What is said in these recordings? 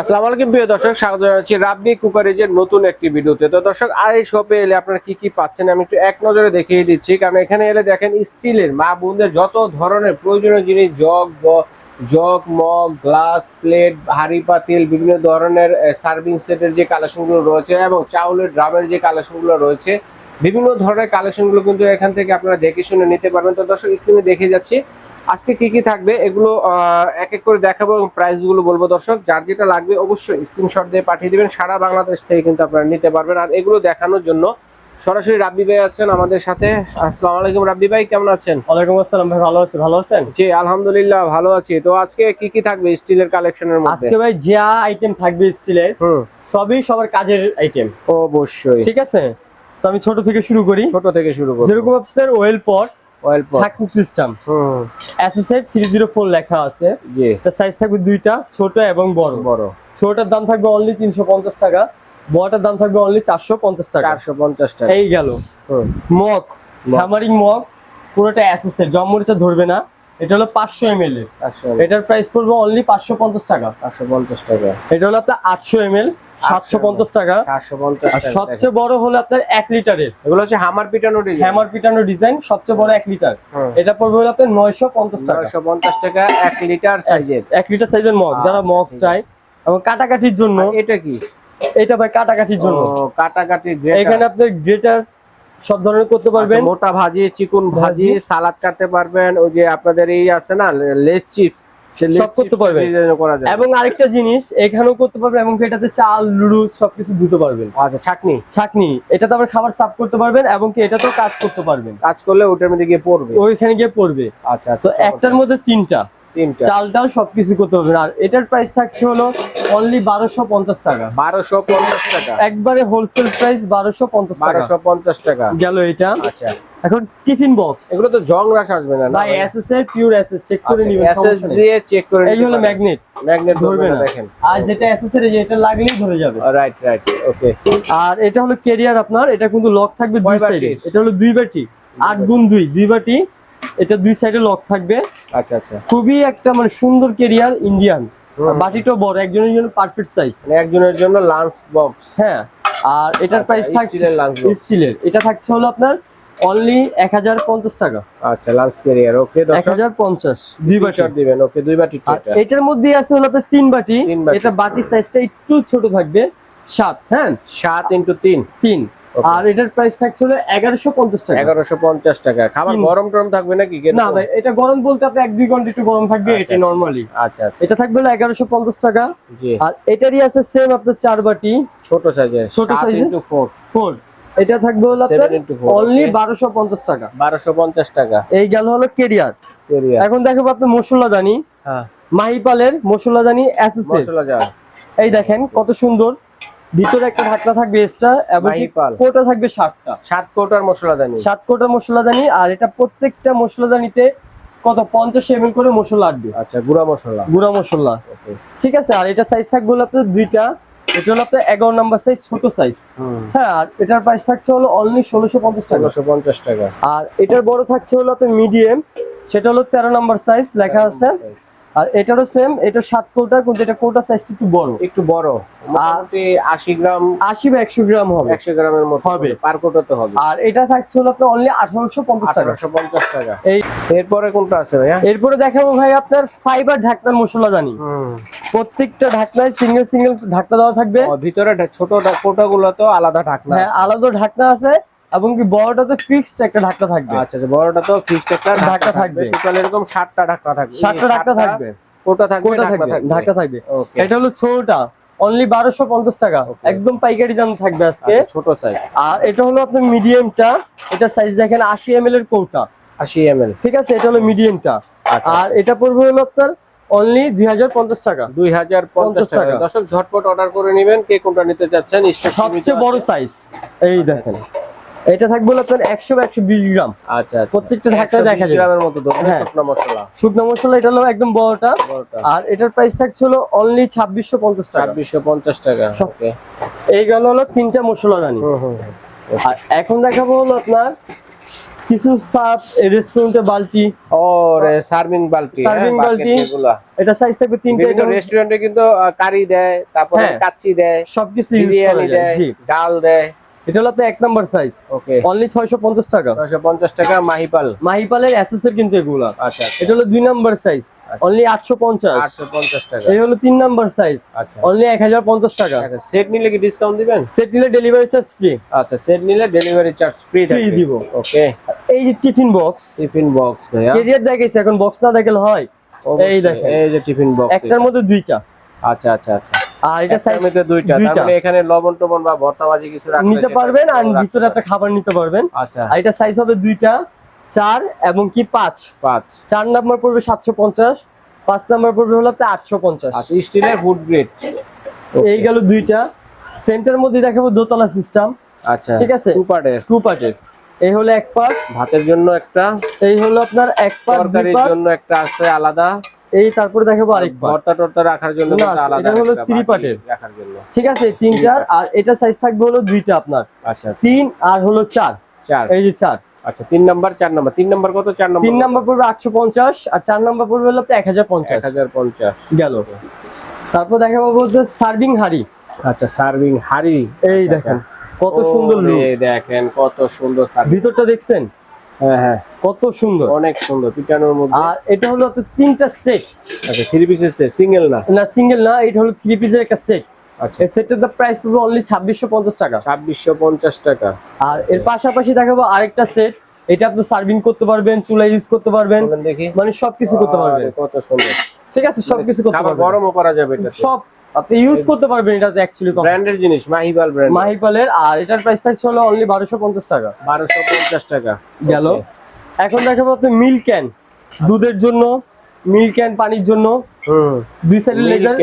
আসসালামু আলাইকুম প্রিয় দর্শক, স্বাগত জানাচ্ছি রাব্বি কুকারেজের নতুন একটি ভিডিওতে। তো দর্শক এই শপে এলে আপনারা কি কি পাচ্ছেন আমি একটু এক নজরে দেখিয়ে দিচ্ছি। কারণ এখানে এলে দেখেন স্টিলের, মা বোনদের যত ধরনের প্রয়োজনীয় জিনিস, jug jug, mug, glass, plate, হাঁড়ি, পাতিল, বিভিন্ন ধরনের সার্ভিং সেটের যে কালেকশনগুলো রয়েছে এবং চাউলের ড্রামের যে কালেকশনগুলো রয়েছে, বিভিন্ন ধরনের কালেকশনগুলো কিন্তু এখান থেকে আপনারা দেখে শুনে নিতে পারবেন। তো দর্শক স্ক্রিনে দেখে যাচ্ছি। আজকে কি কি থাকবে এগুলো এক এক করে দেখাবো এবং প্রাইসগুলো বলব দর্শক। যার যেটা লাগবে অবশ্যই স্ক্রিনশট দিয়ে পাঠিয়ে দিবেন। সারা বাংলাদেশ থেকে কিন্তু আপনারা নিতে পারবেন। আর এগুলো দেখানোর জন্য সরাসরি রাব্বি ভাই আছেন আমাদের সাথে। আসসালামু আলাইকুম রাব্বি ভাই কেমন আছেন? ওয়ালাইকুম আসসালাম ভাই ভালো আছি ভালো আছেন? জি আলহামদুলিল্লাহ ভালো আছি। তো আজকে কি কি থাকবে স্টিলের কালেকশনের মধ্যে? আজকে ভাই যা আইটেম থাকবে স্টিলের হুম। সবই সবার কাজের আইটেম অবশ্যই। ঠিক আছে? তো আমি ছোট থেকে শুরু করি। ছোট থেকে শুরু করি যেরকম আপনার ওয়েল পট অয়েল ছাকনি সিস্টেম হুম। এসএসএর থ্রি জিরো ফোর লেখা আছে। জি। তার সাইজ থাকবে দুইটা ছোট এবং বড়। বড়। ছোটটার দাম থাকবে অনলি তিনশো পঞ্চাশ টাকা বড়টার দাম থাকবে অনলি চারশো পঞ্চাশ টাকা। চারশো পঞ্চাশ টাকা। এই গেল। মগ। হ্যামারিং মগ পুরোটা এসএসএর জমমরিচা ধরবে না। এটা হলো পাঁচশো এম এটার প্রাইস পড়বে অনলি পাঁচশো পঞ্চাশ টাকা। চারশো পঞ্চাশ টাকা। এটা হলো আপনার আটশো এম এল সাতশো পঞ্চাশ টাকা। চারশো পঞ্চাশ আর টাকা সবচেয়ে বড় হলো আপনার এক লিটারের। এগুলো হচ্ছে হামার পিটানো ডিজাইন হ্যামার পিটানো ডিজাইন সবচেয়ে বড় এক লিটার। হুম। এটা পড়বে হলো আপনার নয়শো পঞ্চাশ টাকা। নয়শো পঞ্চাশ টাকা এক লিটার সাইজের এক লিটার সাইজের মগ যারা আচ্ছা, মগ চাই এবং কাটাকাটির জন্য এটা কি? এটা ভাই কাটাকাটির জন্য। কাটাকাটি এখানে আপনি গ্রেটার সব ধরনের করতে পারবেন। আচ্ছা, মোটা ভাজি চিকন ভাজি। সালাদ কাটতে পারবেন। ওই যে আপনাদের এই আছে না লেস চিপস সব করতে পারবেন। করা যায়। এবং আরেকটা জিনিস এখানেও করতে পারবেন এবং এটাতে চাল লুডুস সবকিছু ধুতে পারবেন। আচ্ছা ছাকনি? ছাকনি। এটাতে আবার খাবার সাফ করতে পারবেন এবং কি এটাতেও কাজ করতে পারবেন। কাজ করলে ওটার মধ্যে গিয়ে পড়বে। ওইখানে গিয়ে পড়বে। আচ্ছা তো আচ্ছা। একটার মধ্যে তিনটা। চাল সবকিছু করতে পারবেন। আর এটার প্রাইস থাকছে হলো অনলি বারোশো পঞ্চাশ টাকা। বারোশো পঞ্চাশ টাকা। একবারে হোলসেল প্রাইস বারোশো পঞ্চাশ টাকা। বারোশো পঞ্চাশ টাকা। গেল এটা। আচ্ছা। এখন টিফিন বক্স এগুলো তো জং রাশ আসবে না ভাই এসএস এর পিওর এসএস চেক করে নিবেন এসএস দিয়ে চেক করে এই হলো ম্যাগনেট ম্যাগনেট ধরবে না। দেখেন। আর যেটা এসএস এর এটা লাগলেই ধরে যাবে। রাইট রাইট ওকে আর এটা হলো কেরিয়ার আপনার এটা কিন্তু লক থাকবে দুই সাইডে এটা হলো দুই বাটি আট গুণ দুই দুই বাটি এটা দুই সাইডে লক থাকবে। আচ্ছা আচ্ছা। খুবই একটা মানে সুন্দর কেরিয়ার ইন্ডিয়ান। বাটিটা বড় একজনের জন্য পারফেক্ট সাইজ মানে একজনের জন্য লাঞ্চ বক্স হ্যাঁ আর এটার আচ্ছা, প্রাইস থাকছে স্টিলের এটা থাকছে হলো আপনার অনলি এক হাজার পঞ্চাশ টাকা। আচ্ছা লাঞ্চ ক্যারিয়ার ওকে এক হাজার পঞ্চাশ। দুই বাটি। দিবেন ওকে দুই বাটি এটার মধ্যে আছে হলো আপনার তিন বাটি। এটা বাটি সাইজটা একটু ছোট থাকবে। সাত হ্যাঁ? সাত ইন্টু তিন। তিন। Okay. আর এটার প্রাইস থাকছে হলো এগারোশো পঞ্চাশ টাকা। এগারোশো পঞ্চাশ টাকা। খাবার। গরম টরম থাকবে নাকি না ভাই এটা গরম বলতে আপনি এক দুই ঘণ্টা একটু গরম থাকবে আচ্ছা, এটা আচ্ছা। নর্মালি আচ্ছা আচ্ছা। এটা থাকবে হলো এগারোশো পঞ্চাশ টাকা। জি। আর এটারই আছে সেম আপনার চার বাটি। ছোট সাইজের ছোট size এর? ইন্টু ফোর ফোর এটা থাকবে হলো আপনার 7 into four, অনলি okay. বারোশো পঞ্চাশ টাকা। বারোশো পঞ্চাশ টাকা। এই গেল হলো কেরিয়ার। ক্যারিয়ার এখন দেখাবো আপনি মশলা দানি হ্যাঁ। মাহিপালের মশলা অ্যাসেসের মশলা যাওয়া এই দেখেন কত সুন্দর। ভিতরে একটা ঢাকনা থাকবে এক্সট্রা এবং কোটা থাকবে সাতটা। সাত কোটার মশলা দানি। সাত কোটা মশলাদানি আর এটা প্রত্যেকটা মশলাদানিতে কত পঞ্চাশ এম করে মশলা আটবে আচ্ছা গুঁড়া মশলা। গুঁড়া মশলা। ঠিক আছে আর এটা সাইজ থাকবে হলো আপনার দুইটা। এটা হলো আপনার এগারো নাম্বার সাইজ ছোট সাইজ হ্যাঁ আর এটার প্রাইস থাকছে হলো অনলি ষোলোশো পঞ্চাশ টাকা। ষোলোশো পঞ্চাশ টাকা। আর এটার বড় থাকছে হলো আপনার মিডিয়াম সেটা হলো তেরো নাম্বার সাইজ লেখা আছে। আর এটারও সেম এটা সাত কোটা কিন্তু এটা কোটা সাইজটা একটু বড়। একটু বড় মোটামুটি আশি গ্রাম আশি বা একশো গ্রাম হবে। একশো গ্রামের মতো হবে। পার কোটাতে হবে। আর এটা থাকছে হলো আপনার অনলি আঠারোশো পঞ্চাশ টাকা। আঠারোশো পঞ্চাশ টাকা। এই এরপরে কোনটা আছে ভাইয়া? এরপরে দেখাবো ভাই আপনার ফাইবার ঢাকনার মশলা জানি প্রত্যেকটা ঢাকনায় সিঙ্গেল সিঙ্গেল ঢাকনা দেওয়া থাকবে। ভিতরে ছোট কোটা গুলো তো আলাদা ঢাকনা হ্যাঁ আছে। আলাদা ঢাকনা আছে। এবং কি বড়টাতে ফিক্সড একটা ঢাকনা থাকবে। আচ্ছা আচ্ছা বড়টা তো ফিক্সড একটা ঢাকনা থাকবে। টোটাল এরকম সাতটা ঢাকনা থাকবে। সাতটা ঢাকনা থাকবে। কোটা থাকবে কোটা থাকবে ঢাকনা থাকবে। ওকে এটা হলো ছোটটা। অনলি বারোশো পঞ্চাশ টাকা। একদম পাইকারি দাম থাকবে আজকে। আচ্ছা, ছোট সাইজ আর এটা হলো আপনার মিডিয়ামটা এটা সাইজ দেখেন আশি এম এর কৌটা। আশি এম এল। ঠিক আছে? এটা হলো মিডিয়ামটা আচ্ছা। আর এটা পড়বে হলো আপনার অনলি দুই হাজার পঞ্চাশ টাকা। দুই হাজার পঞ্চাশ টাকা। টাকা। দর্শক ঝটপট অর্ডার করে নেবেন। কে কোনটা নিতে চাচ্ছেন? সবচেয়ে বড় সাইজ এই দেখেন। এটা থাকবে আপনার একশো বা একশো বিশ গ্রাম। আচ্ছা আচ্ছা। প্রত্যেকটা 120 দেখা যাবে। গ্রামের মতো হ্যাঁ। শুকনো মশলা। শুকনো মশলা এটা হলো একদম বড়টা। আর এটার প্রাইস থাকছে হলো অনলি ছাব্বিশশো পঞ্চাশ টাকা। ছাব্বিশশো পঞ্চাশ টাকা ওকে এই গেল হলো তিনটা মশলা জানি। আর এখন দেখাবো হলো আপনার কিছু সাপ রেস্টুরেন্টে বালতি। ও সার্ভিং বালতি Serving বালতি। এটা সাইজ থাকবে তিনটা এটা রেস্টুরেন্টে কিন্তু কারি দেয় তারপরে হ্যাঁ। কাচ্চি দেয় সবকিছু ইউজ করা যায় ডাল দেয়। এটা হলো আপনার এক নাম্বার সাইজ ওকে অনলি ছয়শো পঞ্চাশ টাকা। নয়শো পঞ্চাশ টাকা মাহিপাল। মাহিপালের অ্যাসেসের কিন্তু এগুলা। আচ্ছা আচ্ছা। এটা হলো দুই নাম্বার সাইজ অনলি আটশো পঞ্চাশ। আটশো পঞ্চাশ টাকা। এই হলো তিন নাম্বার সাইজ আচ্ছা। অনলি এক হাজার পঞ্চাশ টাকা। আচ্ছা সেট নিলে কি ডিসকাউন্ট দিবেন? সেট নিলে ডেলিভারি চার্জ ফ্রি আচ্ছা সেট নিলে ডেলিভারি চার্জ ফ্রি দিব। ওকে এই যে টিফিন বক্স টিফিন বক্স ভাইয়া। কেরিয়ার দেখাইছে এখন বক্স না দেখালে হয়। দেখেন। এই যে টিফিন বক্স একটার মধ্যে দুইটা। আচ্ছা আচ্ছা আচ্ছা। আর এটা সাইজ দুইটা মানে এখানে লবণ টবণ বা ভর্তা ভাজি কিছু রাখলে নিতে পারবেন আর ভিতরে একটা খাবার নিতে পারবেন। আচ্ছা। আর এটা সাইজ হবে দুইটা চার এবং কি পাঁচ? পাঁচ। চার নাম্বার পড়বে সাতশো পঞ্চাশ পাঁচ নাম্বার পড়বে হলো আপনার আটশো পঞ্চাশ। আচ্ছা স্টিলের ফুড গ্রেড এই গেল দুইটা। সেন্টার মধ্যে দেখাবো দোতলা সিস্টেম আচ্ছা ঠিক আছে। টু পার্টের টু পার্টের এই হলো এক পার্ট ভাতের জন্য একটা এই হলো আপনার এক পার্ট তরকারির জন্য একটা আছে আলাদা। এই তারপরে দেখাবো আরেক ভর্তা টর্তা রাখার জন্য এটা হলো রাখার জন্য। ঠিক আছে তিন চার আর এটা সাইজ থাকবে হলো দুইটা আপনার। আচ্ছা। তিন আর হলো চার। চার। এই যে চার। আচ্ছা তিন নাম্বার চার নাম্বার। তিন নাম্বার কত চার নাম্বার তিন নাম্বার পড়বে আটশো পঞ্চাশ আর চার নাম্বার পড়বে হলো এক হাজার পঞ্চাশ। হাজার পঞ্চাশ। গেল। তারপর দেখাবো বলতে সার্ভিং হাড়ি। আচ্ছা সার্ভিং হাড়ি। এই আচ্ছা, দেখেন কত সুন্দর দেখেন কত সুন্দর ভিতরটা দেখছেন? হ্যাঁ হ্যাঁ। কত সুন্দর। অনেক সুন্দর পিটানোর মধ্যে। আর এটা হলো আপনার তিনটা সেট আচ্ছা থ্রি পিসেস সিঙ্গেল না? না সিঙ্গেল না এটা হলো থ্রি পিসের একটা সেট আচ্ছা। এই সেটের দা প্রাইস পড়বে অনলি টাকা। ছাব্বিশশো পঞ্চাশ টাকা। আর এর পাশাপাশি দেখাবো আরেকটা সেট এটা আপনি সার্ভিং করতে পারবেন চুলা ইউজ করতে পারবেন। দেখি। মানে সবকিছু করতে পারবেন। কত সুন্দর। ঠিক আছে সবকিছু করতে খাবার পারবেন। গরমও করা যাবে এটা। সব আপনি ইউজ করতে পারবেন এটা অ্যাকচুয়ালি ব্র্যান্ডের জিনিস মাহিবাল ব্র্যান্ড মাহিপালের আর এটার প্রাইস থাকছে হলো অনলি বারোশো পঞ্চাশ টাকা। বারোশো পঞ্চাশ টাকা। গেল। এখন দেখাবো আপনি মিল্ক ক্যান। দুধের জন্য মিল্ক ক্যান পানির জন্য। হুম। দুই সাইডে লেজার।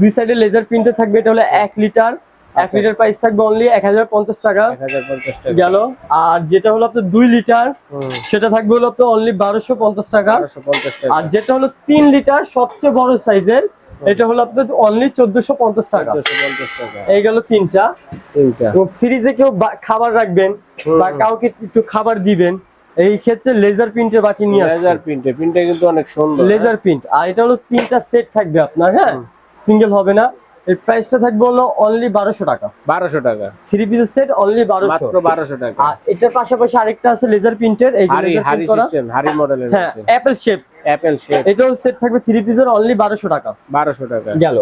দুই সাইডে লেজার প্রিন্টে থাকবে এটা হলো এক লিটার। এক আচ্ছা। লিটার প্রাইস থাকবে অনলি এক হাজার পঞ্চাশ টাকা। গেল। আর যেটা হলো আপনার দুই লিটার সেটা থাকবে হলো আপনার অনলি বারোশো পঞ্চাশ টাকা। আর যেটা হলো তিন লিটার সবচেয়ে বড় সাইজের এটা হলো আপনার অনলি চোদ্দশো পঞ্চাশ টাকা। চোদ্দশো পঞ্চাশ টাকা। এই গেল তিনটা। তিনটা। ফ্রিজে কেউ খাবার রাখবেন বা কাউকে একটু খাবার দিবেন এই ক্ষেত্রে লেজার প্রিন্টের বাটি নিয়ে আসছে। লেজার প্রিন্টে প্রিন্টে কিন্তু অনেক সুন্দর লেজার প্রিন্ট আর এটা হলো তিনটা সেট থাকবে আপনার হ্যাঁ? সিঙ্গেল হবে না। এর প্রাইসটা থাকবে হলো অনলি বারোশো টাকা। বারোশো টাকা। থ্রি পিসের সেট অনলি বারোশো। মাত্র বারোশো টাকা। আর এটার পাশাপাশি আরেকটা আছে লেজার প্রিন্টের এই যে করা। সিস্টেম হাড়ি মডেলের হ্যাঁ অ্যাপেল শেপ অ্যাপেল শেপ এটাও সেট থাকবে থ্রি পিসের অনলি বারোশো টাকা। বারোশো টাকা। গেল।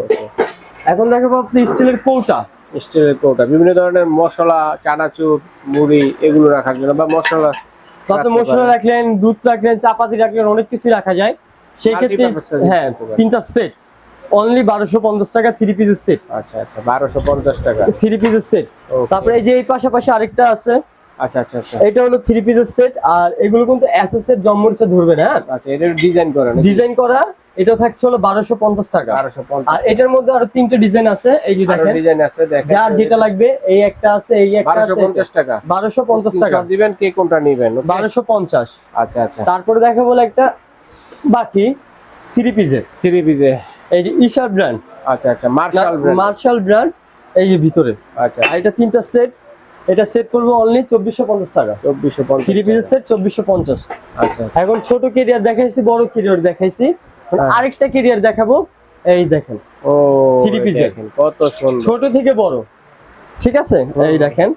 এখন দেখাবো আপনি স্টিলের কৌটা। স্টিলের কৌটা। বিভিন্ন ধরনের মশলা চানাচুর মুড়ি এগুলো রাখার জন্য বা মশলা মশলা রাখলেন দুধ রাখলেন চাপাতি রাখলেন অনেক কিছু রাখা যায়। সেই ক্ষেত্রে হ্যাঁ তিনটা সেট অনলি বারোশো পঞ্চাশ টাকা থ্রি পিসের সেট আচ্ছা আচ্ছা বারোশো পঞ্চাশ টাকা। থ্রি পিসের সেট তারপরে এই যে এই পাশাপাশি আরেকটা আছে। আচ্ছা আচ্ছা আচ্ছা। এটা হলো থ্রি পিসের সেট আর এগুলো কিন্তু এসএস এর জম্মরিচা ধরবে না আচ্ছা এটা ডিজাইন করেন ডিজাইন করা এটা থাকছে হলো বারোশো পঞ্চাশ টাকা। আর এটার মধ্যে আরও তিনটে ডিজাইন আছে এই যে দেখেন। ডিজাইন আছে দেখেন। যার যেটা লাগবে এই একটা আছে এই একটা আছে। পঞ্চাশ টাকা। বারোশো পঞ্চাশ টাকা। দিবেন কে কোনটা নিবেন okay? বারোশো পঞ্চাশ। আচ্ছা আচ্ছা। তারপরে দেখা বলে একটা বাকি থ্রি পিসের থ্রি পিসে এই যে ঈশা ব্র্যান্ড আচ্ছা আচ্ছা মার্শাল ব্র্যান্ড মার্শাল ব্র্যান্ড এই যে ভিতরে। আচ্ছা। এটা তিনটা সেট এটা সেট করব অনলি চব্বিশশো পঞ্চাশ টাকা। চব্বিশশো পঞ্চাশ থ্রি পিসের সেট চব্বিশশো পঞ্চাশ। আচ্ছা এখন ছোট কেরিয়ার দেখাইছি বড় কেরিয়ার দেখাইছি। হ্যাঁ। আরেকটা কেরিয়ার দেখাবো এই দেখেন। ও piece এর। দেখেন। কত সুন্দর। ছোট থেকে বড়। ঠিক আছে? এই দেখেন।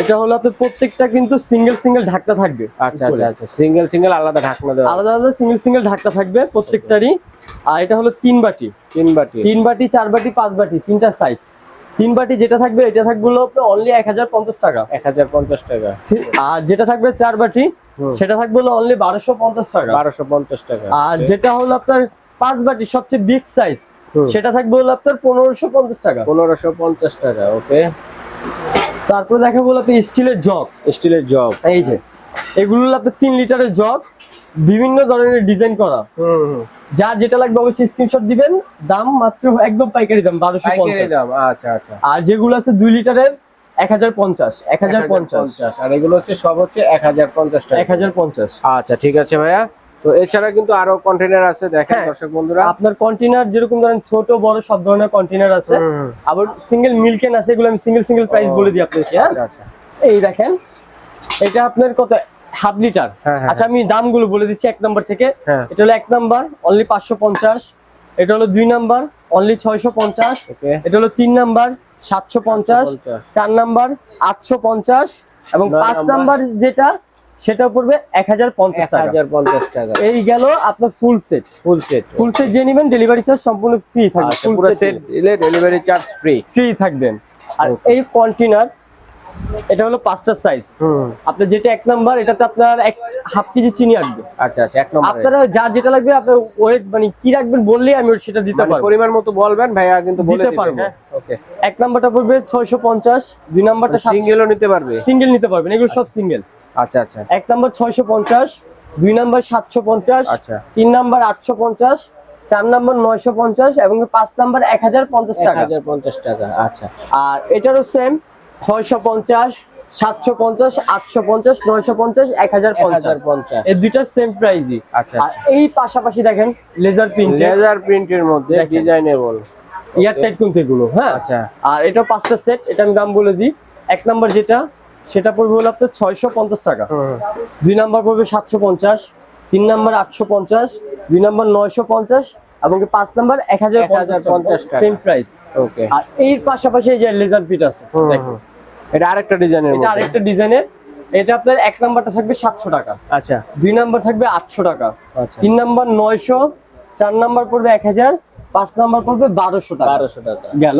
এটা হলো আপনার প্রত্যেকটা কিন্তু সিঙ্গেল সিঙ্গেল ঢাকনা থাকবে আচ্ছা আচ্ছা আচ্ছা। সিঙ্গেল সিঙ্গেল আলাদা ঢাকনা দেওয়া আলাদা আলাদা সিঙ্গেল সিঙ্গেল ঢাকনা থাকবে প্রত্যেকটারই। আর এটা হলো তিন বাটি। তিন বাটি। তিন বাটি চার বাটি পাঁচ বাটি তিনটা সাইজ তিন বাটি যেটা থাকবে এটা থাকবে হলো অনলি এক হাজার পঞ্চাশ টাকা। এক হাজার পঞ্চাশ টাকা। আর যেটা থাকবে চার বাটি সেটা থাকবে হলো অনলি বারোশো পঞ্চাশ টাকা। বারোশো পঞ্চাশ টাকা আর যেটা হলো আপনার পাঁচ বাটি সবচেয়ে বিগ সাইজ সেটা থাকবে হলো আপনার পনেরোশো পঞ্চাশ টাকা। পনেরোশো পঞ্চাশ টাকা ওকে তারপরে দেখা বলো আপনি স্টিলের জগ স্টিলের জগ এই যে এগুলো হলো আপনার তিন লিটারের জগ বিভিন্ন ধরনের ডিজাইন করা। যার যেটা লাগবে অবশ্যই স্ক্রিনশট দিবেন। দাম মাত্র একদম পাইকারি দাম বারোশো পঞ্চাশ। দাম আচ্ছা আচ্ছা। আর যেগুলো আছে দুই লিটারের এক হাজার পঞ্চাশ এক হাজার পঞ্চাশ। আর এগুলো হচ্ছে সব হচ্ছে এক হাজার পঞ্চাশ এক হাজার পঞ্চাশ। আচ্ছা ঠিক আছে ভাইয়া। তো এছাড়া কিন্তু আরও কন্টেনার আছে দেখেন হ্যাঁ। দর্শক বন্ধুরা। আপনার কন্টেনার যেরকম ধরেন ছোট বড় সব ধরনের কন্টেনার আছে। আবার সিঙ্গেল মিল্কেন আছে এগুলো আমি সিঙ্গেল সিঙ্গেল প্রাইস বলে দিই আপনাকে হ্যাঁ? আচ্ছা আচ্ছা। এই দেখেন এটা আপনার কত? Half litre. হ্যাঁ, হ্যাঁ, আচ্ছা আমি দামগুলো বলে দিচ্ছি এক নম্বর থেকে। হ্যাঁ। এটা হলো এক নাম্বার অনলি পাঁচশো পঞ্চাশ। এটা হলো দুই নাম্বার অনলি ছয়শো পঞ্চাশ। এটা হলো তিন নাম্বার সাতশো পঞ্চাশ। চার নাম্বার আটশো পঞ্চাশ। এবং পাঁচ নাম্বার? যেটা সেটা পড়বে এক হাজার পঞ্চাশ টাকা। হাজার পঞ্চাশ টাকা। এই গেল আপনার full set full set full set যে নেবেন ডেলিভারি চার্জ সম্পূর্ণ ফ্রি থাকবে। ফুল সেট সেট দিলে ডেলিভারি চার্জ ফ্রি ফ্রি থাকবেন। আর এই কন্টেনার এটা হলো পাঁচটা সাইজ আপনার যেটা এক নাম্বার এটাতে আপনার এক হাফ কেজি চিনি আসবে। আচ্ছা আচ্ছা এক নম্বর আপনারা যার যেটা লাগবে আপনার ওয়েট মানে কি রাখবেন বললেই আমি সেটা দিতে মানে পারব। পরিমাণ মতো বলবেন ভাইয়া কিন্তু বলে দিতে পারব। হ্যাঁ? ওকে। এক নাম্বারটা পড়বে ছয়শো পঞ্চাশ দুই নাম্বারটা সিঙ্গেলও নিতে পারবে? সিঙ্গেল নিতে পারবেন এগুলো সব সিঙ্গেল আচ্ছা আচ্ছা। এক নাম্বার ছয়শো পঞ্চাশ দুই নাম্বার সাতশো পঞ্চাশ আচ্ছা। তিন নাম্বার আটশো পঞ্চাশ চার নাম্বার নয়শো পঞ্চাশ এবং পাঁচ নাম্বার এক হাজার পঞ্চাশ টাকা। হাজার পঞ্চাশ টাকা আচ্ছা। আর এটারও সেম ছয়শো পঞ্চাশ সাতশো পঞ্চাশ আটশো পঞ্চাশ নয়শো পঞ্চাশ এক হাজার পঞ্চাশ। এই দুইটার সেম প্রাইসই আচ্ছা আর এই পাশাপাশি দেখেন লেজার প্রিন্ট লেজার প্রিন্টের মধ্যে। ডিজাইনেবল ইয়ার টাইট কিন্তু এগুলো হ্যাঁ? আচ্ছা। আর এটা পাঁচটা সেট এটা আমি দাম বলে দিই। এক নাম্বার যেটা সেটা পড়বে হলো আপনার ছয়শো পঞ্চাশ টাকা। দুই নাম্বার পড়বে সাতশো পঞ্চাশ তিন নাম্বার আটশো পঞ্চাশ দুই নাম্বার নয়শো পঞ্চাশ এবং পাঁচ নাম্বার এক হাজার 1050 টাকা। সেম প্রাইস ওকে আর এর পাশাপাশি এই যে লেজার ফিট আছে এটা আরেকটা ডিজাইনের এটা আরেকটা ডিজাইনের এটা আপনার এক নাম্বারটা থাকবে সাতশো টাকা। আচ্ছা। দুই নাম্বার থাকবে আটশো টাকা। আচ্ছা। তিন নাম্বার নয়শো চার নাম্বার পড়বে এক হাজার পাঁচ নাম্বার পড়বে বারোশো টাকা। বারোশো টাকা। গেল।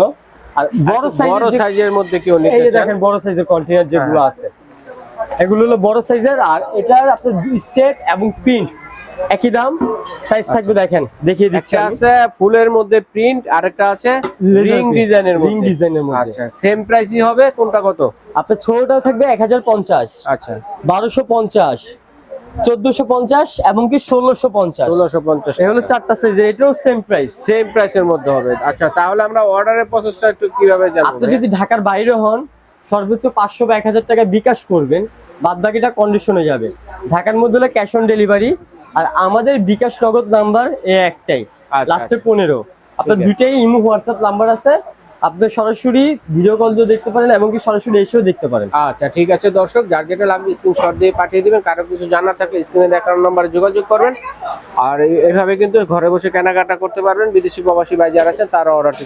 আর বড় বড় সাইজের মধ্যে কেউ চান? দেখেন বড় সাইজের কন্টেনার যেগুলো হ্যাঁ। আছে। এগুলো হলো বড় সাইজের আর এটার আপনার স্টেট এবং প্রিন্ট একই দাম? সাইজ থাকবে দেখেন দেখিয়ে দিচ্ছি একটা আছে ফুলের মধ্যে প্রিন্ট আর একটা আছে রিং ডিজাইনের মধ্যে রিং ডিজাইনের মধ্যে। আচ্ছা সেম প্রাইসই হবে কোনটা কত? আপনার ছোটটা থাকবে এক হাজার পঞ্চাশ। আচ্ছা। বারোশো পঞ্চাশ চোদ্দশো পঞ্চাশ এবং কি ষোলোশো পঞ্চাশ। ষোলোশো পঞ্চাশ চারটা সাইজ এটাও সেম প্রাইস সেম প্রাইসের মধ্যে হবে। আচ্ছা তাহলে আমরা অর্ডারের প্রসেসটা একটু কীভাবে জানব আপনি যদি ঢাকার বাইরে হন সর্বোচ্চ পাঁচশো বা এক হাজার টাকা বিকাশ করবেন। বাদ বাকিটা কন্ডিশনে যাবে। ঢাকার মধ্যে হলে ক্যাশ অন ডেলিভারি আর আমাদের বিকাশ নগদ নাম্বার এ একটাই আচ্ছা, লাস্টে পনেরো। আপনার। দুইটাই ইমো হোয়াটসঅ্যাপ নাম্বার আছে। আপনি সরাসরি ভিডিও কল দিয়ে দেখতে পারেন এমনকি সরাসরি এসেও দেখতে পারেন। আচ্ছা ঠিক আছে দর্শক যার যেটা লাগবে স্ক্রিনশট দিয়ে পাঠিয়ে দিবেন। কারও কিছু জানার থাকলে স্ক্রিনে দেখানোর নম্বরে যোগাযোগ করবেন। আর এভাবে কিন্তু ঘরে বসে কেনাকাটা করতে পারবেন। বিদেশি প্রবাসী ভাই যারা আছেন তারা অর্ডারটি